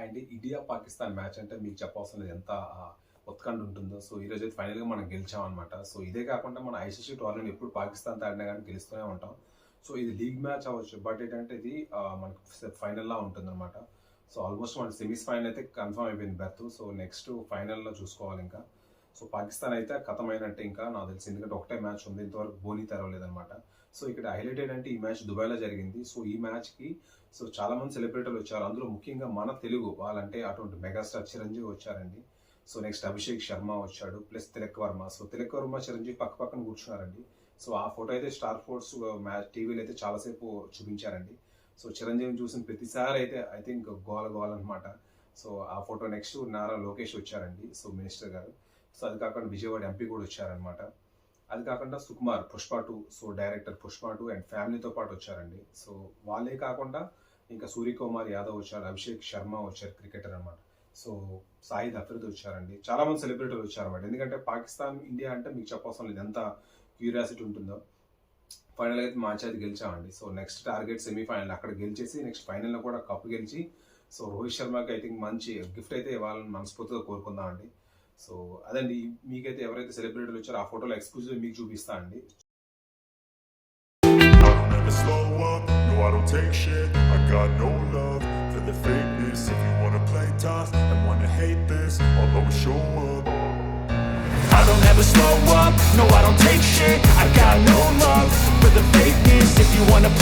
And India Pakistan match అంటే మీకు చెప్పవలసిన ఎంత ఉత్కంఠ ఉంటుందో. సో ఈ రోజు అయితే ఫైనల్గా మనం గెలిచామన్నమాట సో ఇదే కాకుండా మన ఐసీసీ టోర్నమెంట్ ఎప్పుడు పాకిస్తాన్ ఆడినా కానీ గెలుస్తూనే ఉంటాం. సో ఇది లీగ్ మ్యాచ్ అవ్వచ్చు. బట్ ఏంటంటే ఇది మనకు ఫైనల్లా ఉంటుందన్నమాట. సో ఆల్మోస్ట్ మన సెమీస్ ఫైనల్ అయితే కన్ఫర్మ్ అయిపోయింది బెర్త్. సో నెక్స్ట్ ఫైనల్లో చూసుకోవాలి ఇంకా. సో పాకిస్తాన్ అయితే కథమైనట్టే ఇంకా నాకు తెలిసి ఎందుకంటే ఒకటే మ్యాచ్ ఉంది ఇంతవరకు బోనీ తెరవలేదనమాట సో ఇక్కడ హైలైటెడ్ అంటే ఈ మ్యాచ్ దుబాయ్లో జరిగింది. సో ఈ మ్యాచ్కి సో చాలా మంది సెలబ్రిటీలు వచ్చారు. అందులో ముఖ్యంగా మన తెలుగు వాళ్ళంటే అటువంటి మెగాస్టార్ చిరంజీవి వచ్చారండి. సో నెక్స్ట్ అభిషేక్ శర్మ వచ్చాడు ప్లస్ తిలక్ వర్మ. సో తిలక్ వర్మ చిరంజీవి పక్క పక్కన కూర్చున్నారండి. సో ఆ ఫోటో అయితే స్టార్ ఫోర్స్ మ్యాచ్ టీవీలో అయితే చాలాసేపు చూపించారండి. సో చిరంజీవిని చూసిన ప్రతిసారి అయితే ఐ థింక్ గోల గోల్ అనమాట సో ఆ ఫోటో నెక్స్ట్ నారా లోకేష్ వచ్చారండి. సో మినిస్టర్ గారు. సో అది కాకుండా విజయవాడ ఎంపీ కూడా వచ్చారనమాట అది కాకుండా Sukumar Pushpa two so director Pushpa two and ఫ్యామిలీతో పాటు వచ్చారండి. సో వాళ్ళే కాకుండా ఇంకా సూర్యకుమార్ యాదవ్ వచ్చారు అభిషేక్ శర్మ వచ్చారు క్రికెటర్ అనమాట సో సాయిద్ అఫ్రీద్ వచ్చారండి. చాలా మంది సెలబ్రిటీలు వచ్చారన్నమాట. ఎందుకంటే పాకిస్తాన్ ఇండియా అంటే మీకు చెప్పవసరం లేదు. ఎంత క్యూరియాసిటీ ఉంటుందో. ఫైనల్ అయితే మ్యాచ్ అయితే గెలిచామండి. So next target semifinal. అక్కడ గెలిచేసి నెక్స్ట్ ఫైనల్లో కూడా కప్పు గెలిచి సో రోహిత్ శర్మకి ఐ థింక్ మంచి గిఫ్ట్ అయితే వాళ్ళని మనస్ఫూర్తిగా కోరుకుందామండి. సో అదండి మీకైతే ఎవరైతే సెలబ్రిటీలు వచ్చారో ఆ ఫోటోలు ఎక్స్క్లూజివ్ మీకు చూపిస్తా అండి I don't ever slow up, no I don't take shit I got no love for the fakeness If you wanna play